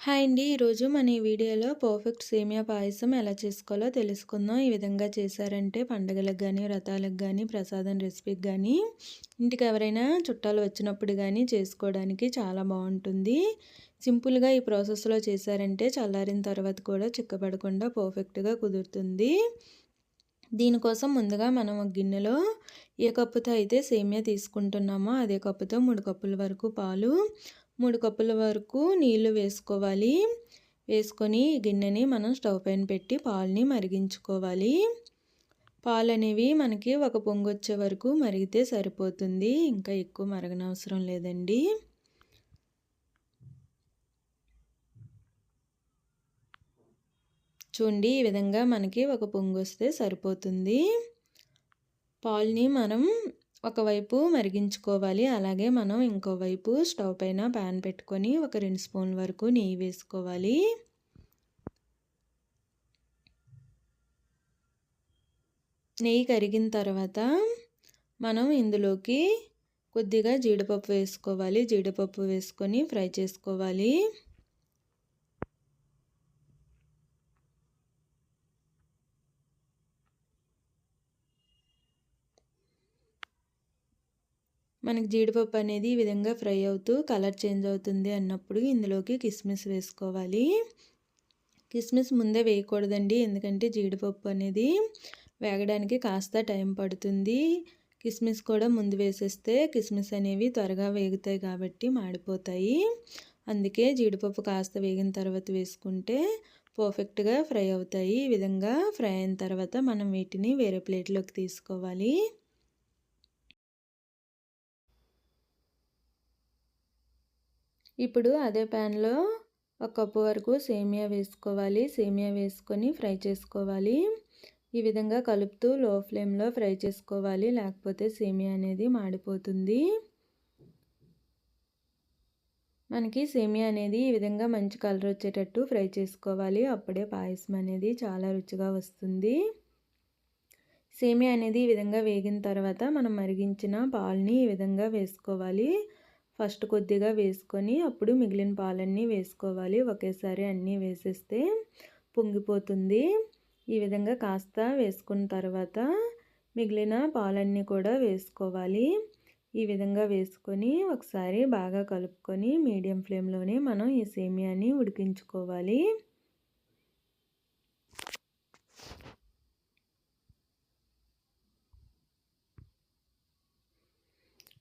Hi అండి. ఈరోజు మన ఈ వీడియోలో పర్ఫెక్ట్ సేమియా పాయసం ఎలా చేసుకోవాలో తెలుసుకుందాం. ఈ విధంగా చేశారంటే పండగలకు కానీ వ్రతాలకు కానీ ప్రసాదం రెసిపీకి కానీ ఇంటికి ఎవరైనా చుట్టాలు వచ్చినప్పుడు కానీ చేసుకోవడానికి చాలా బాగుంటుంది. సింపుల్గా ఈ ప్రాసెస్లో చేశారంటే చల్లారిన తర్వాత కూడా చిక్కబడకుండా పర్ఫెక్ట్గా కుదురుతుంది. దీనికోసం ముందుగా మనం ఒక గిన్నెలో ఏ కప్పుతో అయితే సేమియా తీసుకుంటున్నామో అదే కప్పుతో మూడు కప్పుల వరకు పాలు మూడు కప్పుల వరకు నీళ్ళు వేసుకోవాలి. వేసుకొని గిన్నెని మనం స్టవ్ పైన పెట్టి పాలని మరిగించుకోవాలి. పాలు అనేవి మనకి ఒక పొంగు వచ్చే వరకు మరిగితే సరిపోతుంది. ఇంకా ఎక్కువ మరగనవసరం లేదండి. చూడండి ఈ విధంగా మనకి ఒక పొంగు వస్తే సరిపోతుంది. పాలని మనం ఒకవైపు మరిగించుకోవాలి. అలాగే మనం ఇంకోవైపు స్టవ్ పైన ప్యాన్ పెట్టుకొని ఒక రెండు స్పూన్ల వరకు నెయ్యి వేసుకోవాలి. నెయ్యి కరిగిన తర్వాత మనం ఇందులోకి కొద్దిగా జీడిపప్పు వేసుకోవాలి. జీడిపప్పు వేసుకొని ఫ్రై చేసుకోవాలి. మనకి జీడిపప్పు అనేది ఈ విధంగా ఫ్రై అవుతూ కలర్ చేంజ్ అవుతుంది అన్నప్పుడు ఇందులోకి కిస్మిస్ వేసుకోవాలి. కిస్మిస్ ముందే వేయకూడదండి. ఎందుకంటే జీడిపప్పు అనేది వేగడానికి కాస్త టైం పడుతుంది. కిస్మిస్ కూడా ముందు వేసేస్తే కిస్మిస్ అనేవి త్వరగా వేగుతాయి కాబట్టి మాడిపోతాయి. అందుకే జీడిపప్పు కాస్త వేగిన తర్వాత వేసుకుంటే పర్ఫెక్ట్గా ఫ్రై అవుతాయి. ఈ విధంగా ఫ్రై అయిన తర్వాత మనం వీటిని వేరే ప్లేట్లోకి తీసుకోవాలి. ఇప్పుడు అదే ప్యాన్లో ఒక కప్పు వరకు సేమియా వేసుకోవాలి. సేమియా వేసుకొని ఫ్రై చేసుకోవాలి. ఈ విధంగా కలుపుతూ లో ఫ్లేమ్లో ఫ్రై చేసుకోవాలి. లేకపోతే సేమియా అనేది మాడిపోతుంది. మనకి సేమియా అనేది ఈ విధంగా మంచి కలర్ వచ్చేటట్టు ఫ్రై చేసుకోవాలి. అప్పుడే పాయసం అనేది చాలా రుచిగా వస్తుంది. సేమియా అనేది ఈ విధంగా వేగిన తర్వాత మనం మరిగించిన పాలని ఈ విధంగా వేసుకోవాలి. ఫస్ట్ కొద్దిగా వేసుకొని అప్పుడు మిగిలిన పాలన్నీ వేసుకోవాలి. ఒకేసారి అన్నీ వేసేస్తే పొంగిపోతుంది. ఈ విధంగా కాస్త వేసుకున్న తర్వాత మిగిలిన పాలన్నీ కూడా వేసుకోవాలి. ఈ విధంగా వేసుకొని ఒకసారి బాగా కలుపుకొని మీడియం ఫ్లేమ్లోనే మనం ఈ సేమియాని ఉడికించుకోవాలి.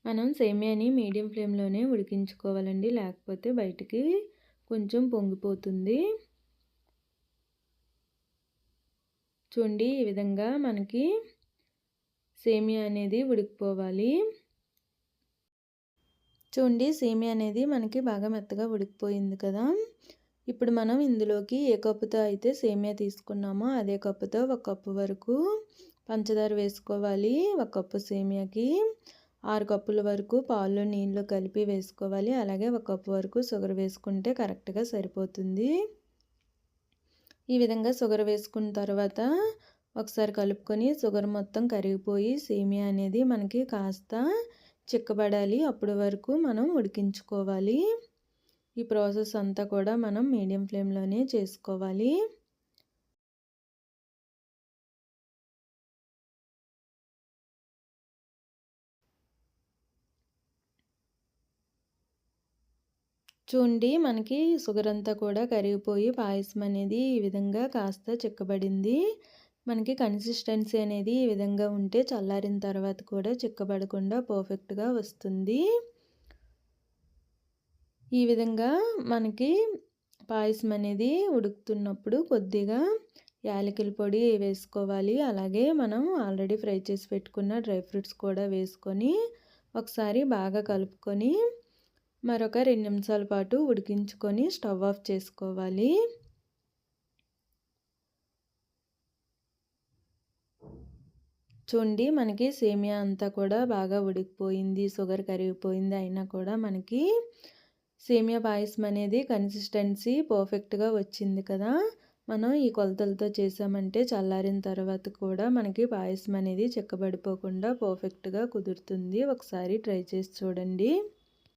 మనం సేమియాని మీడియం ఫ్లేమ్లోనే ఉడికించుకోవాలండి. లేకపోతే బయటికి కొంచెం పొంగిపోతుంది. చూడండి ఈ విధంగా మనకి సేమియా అనేది ఉడికిపోవాలి. చూడండి సేమియా అనేది మనకి బాగా మెత్తగా ఉడికిపోయింది కదా. ఇప్పుడు మనం ఇందులోకి ఏ కప్పుతో అయితే సేమియా తీసుకున్నామో అదే కప్పుతో ఒక కప్పు వరకు పంచదార వేసుకోవాలి ఒక కప్పు సేమియాకి. ఆరు కప్పుల వరకు పాలు నీళ్ళు కలిపి వేసుకోవాలి. అలాగే ఒక కప్పు వరకు షుగర్ వేసుకుంటే కరెక్ట్గా సరిపోతుంది. ఈ విధంగా షుగర్ వేసుకున్న తర్వాత ఒకసారి కలుపుకొని షుగర్ మొత్తం కరిగిపోయి సేమియా అనేది మనకి కాస్త చిక్కబడాలి. అప్పటి వరకు మనం ఉడికించుకోవాలి. ఈ ప్రాసెస్ అంతా కూడా మనం మీడియం ఫ్లేమ్లోనే చేసుకోవాలి. చూడండి మనకి షుగర్ అంతా కూడా కరిగిపోయి పాయసం అనేది ఈ విధంగా కాస్త చిక్కబడింది. మనకి కన్సిస్టెన్సీ అనేది ఈ విధంగా ఉంటే చల్లారిన తర్వాత కూడా చిక్కబడకుండా పర్ఫెక్ట్గా వస్తుంది. ఈ విధంగా మనకి పాయసం అనేది ఉడుకుతున్నప్పుడు కొద్దిగా యాలకుల పొడి వేసుకోవాలి. అలాగే మనం ఆల్రెడీ ఫ్రై చేసి పెట్టుకున్న డ్రై ఫ్రూట్స్ కూడా వేసుకొని ఒకసారి బాగా కలుపుకొని మరొక రెండు నిమిషాల పాటు ఉడికించుకొని స్టవ్ ఆఫ్ చేసుకోవాలి. చూడండి మనకి సేమియా అంతా కూడా బాగా ఉడికిపోయింది షుగర్ కరిగిపోయింది అయినా కూడా మనకి. సేమియా పాయసం అనేది కన్సిస్టెన్సీ పర్ఫెక్ట్గా వచ్చింది కదా. మనం ఈ కొలతలతో చేసామంటే చల్లారిన తర్వాత కూడా మనకి పాయసం అనేది చెక్కబడిపోకుండా పర్ఫెక్ట్గా కుదురుతుంది. ఒకసారి ట్రై చేసి చూడండి.